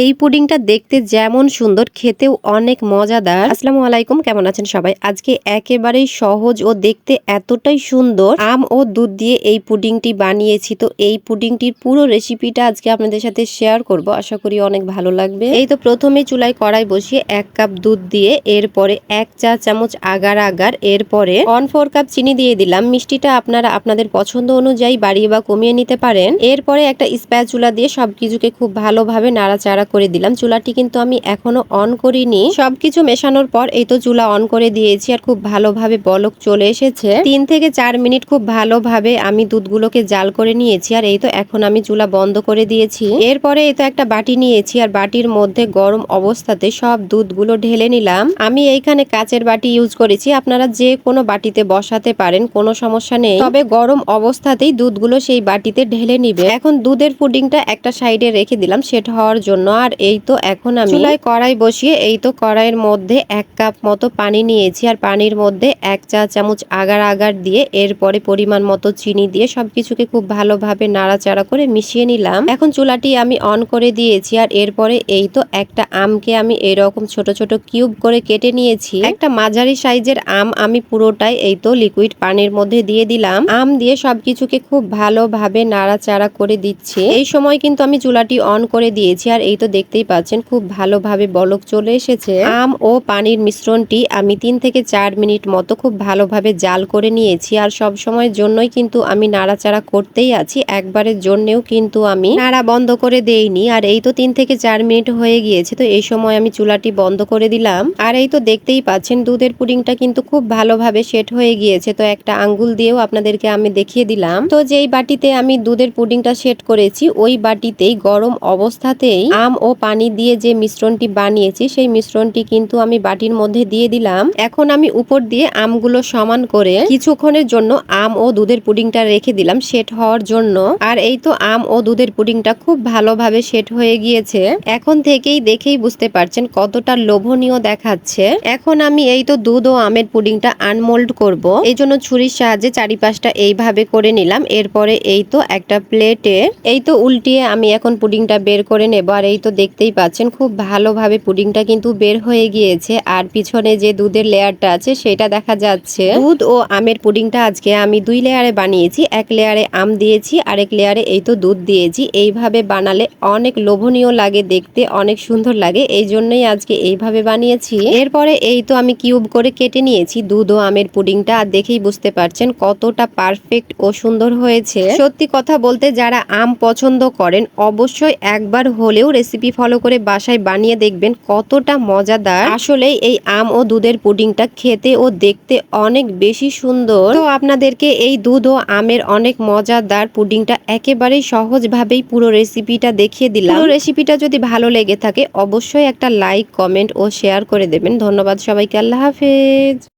এই পুডিংটা দেখতে যেমন সুন্দর, খেতেও অনেক মজাদার। আসসালামু আলাইকুম, কেমন আছেন সবাই? আজকে একেবারেই সহজ ও দেখতে এতটাই সুন্দর। আম ও দুধ দিয়ে এই পুডিংটি বানিয়েছি। তো এই পুডিংটির পুরো রেসিপিটা আজকে আপনাদের সাথে শেয়ার করব। আশা করি অনেক ভালো লাগবে। এই তো প্রথমে চুলায় কড়াই বসিয়ে এক কাপ দুধ দিয়ে এরপরে এক চা চামচ আগার আগার, এরপরে ওয়ান ফোর কাপ চিনি দিয়ে দিলাম। মিষ্টিটা আপনারা আপনাদের পছন্দ অনুযায়ী বাড়িয়ে বা কমিয়ে নিতে পারেন। এরপরে একটা স্প্যাচুলা দিয়ে সবকিছুকে খুব ভালোভাবে নাড়াচাড়া করে দিলাম। চুলাটি কিন্তু আমি এখনও অন করিনি। সবকিছু মেশানোর পর এই তো চুলা অন করে দিয়েছি আর খুব ভালোভাবে বলক চলে এসেছে। তিন থেকে চার মিনিট খুব ভালোভাবে আমি দুধগুলোকে জাল করে নিয়েছি আর এই তো এখন আমি চুলা বন্ধ করে দিয়েছি। এরপরে এই তো একটা বাটি নিয়েছি আর বাটির মধ্যে গরম অবস্থাতে সব দুধগুলো ঢেলে নিলাম। আমি এইখানে কাচের বাটি ইউজ করেছি। আপনারা যে কোনো বাটিতে বসাতে পারেন, কোনো সমস্যা নেই। তবে গরম অবস্থাতেই দুধগুলো সেই বাটিতে ঢেলে নিবে। এখন দুধের পুডিংটা একটা সাইডে রেখে দিলাম, সেট হওয়ার জন্য। আর এই তো এখন আমি চুলায় কড়াই বসিয়ে এই তো কড়াইয়ের মধ্যে এক কাপ মতো পানি নিয়েছি আর পানির মধ্যে এক চা চামচ আগার আগার দিয়ে এরপরে পরিমাণ মতো চিনি দিয়ে সবকিছুকে খুব ভালোভাবে নাড়াচাড়া করে মিশিয়ে নিলাম। এখন চুলাটি আমি অন করে দিয়েছি আর এরপরে এই তো একটা আমকে আমি এরকম ছোট ছোট কিউব করে কেটে নিয়েছি। একটা মাঝারি সাইজের আম আমি পুরোটাই এই তো লিকুইড পানির মধ্যে দিয়ে দিলাম। আম দিয়ে সবকিছুকে খুব ভালোভাবে নাড়াচাড়া করে দিচ্ছি। এই সময় কিন্তু আমি চুলাটি অন করে দিয়েছি আর এই তো দেখতেই পাচ্ছেন, খুব ভালোভাবে বলক চলে এসেছে। আম ও পানির মিশ্রণটি আমি তিন থেকে চার মিনিট মতো খুব ভালোভাবে জাল করে নিয়েছি আর সব সময়ের জন্যই কিন্তু আমি নাড়াচাড়া করতেই আছি। একবারের জন্যেও কিন্তু আমি নাড়া বন্ধ করে দেইনি আর এই তো তিন থেকে চার মিনিট হয়ে গিয়েছে, তো এই সময় আমি চুলাটি বন্ধ করে দিলাম। আর এই তো দেখতেই পাচ্ছেন, দুধের পুডিংটা কিন্তু খুব ভালোভাবে সেট হয়ে গিয়েছে, তো একটা আঙ্গুল দিয়েও আপনাদেরকে আমি দেখিয়ে দিলাম। তো যেই বাটিতে আমি দুধের পুডিংটা সেট করেছি, ওই বাটিতেই গরম অবস্থাতেই আম ও পানি দিয়ে যে মিশ্রণটি বানিয়েছি, সেই মিশ্রণটি কিন্তু আমি বাটির মধ্যে দিয়ে দিলাম। এখন আমি উপর দিয়ে আমগুলো সমান করে কিছুক্ষণের জন্য আম ও দুধের পুডিংটা রেখে দিলাম সেট হওয়ার জন্য। আর এই তো আম ও দুধের পুডিংটা খুব ভালোভাবে সেট হয়ে গিয়েছে। এখন থেকেই দেখেই বুঝতে পারছেন কতটা লোভনীয় দেখাচ্ছে। এখন আমি এই তো দুধ ও আমের পুডিংটা আনমোল্ড করব। এই জন্য ছুরির সাহায্যে চারিপাশটা এইভাবে করে নিলাম। এরপরে এই তো একটা প্লেটে এই তো উল্টিয়ে আমি এখন পুডিংটা বের করে নেব। আর এই তো দেখতেই পাচ্ছেন, খুব ভালোভাবে পুডিংটা কিন্তু বের হয়ে গিয়েছে। আর পিছনে যে দুধের লেয়ারটা আছে, সেটা দেখা যাচ্ছে। দুধ ও আমের পুডিংটা আজকে আমি দুই লেয়ারে বানিয়েছি, এক লেয়ারে আম দিয়েছি, আরেক লেয়ারে এই তো দুধ দিয়েছি। এইভাবে বানালে অনেক লোভনীয় লাগে দেখতে, অনেক সুন্দর লাগে, এই জন্যই আজকে এইভাবে বানিয়েছি। এরপরে এই তো আমি কিউব করে কেটে নিয়েছি দুধ ও আমের পুডিংটা, আর দেখেই বুঝতে পারছেন কতটা পারফেক্ট ও সুন্দর হয়েছে। সত্যি কথা বলতে যারা আম পছন্দ করেন, অবশ্যই একবার হলেও রেসিপি ফলো করে বাসায় বানিয়ে দেখবেন কতটা মজাদার। আসলে এই আম ও দুধের পুডিংটা খেতে ও দেখতে অনেক বেশি সুন্দর। তো আপনাদেরকে এই দুধ ও আমের অনেক মজাদার পুডিংটা একেবারেই সহজভাবেই পুরো রেসিপিটা দেখিয়ে দিলাম। পুরো রেসিপিটা যদি ভালো লেগে থাকে, অবশ্যই একটা লাইক কমেন্ট ও শেয়ার করে দেবেন। ধন্যবাদ সবাইকে, আল্লাহ হাফেজ।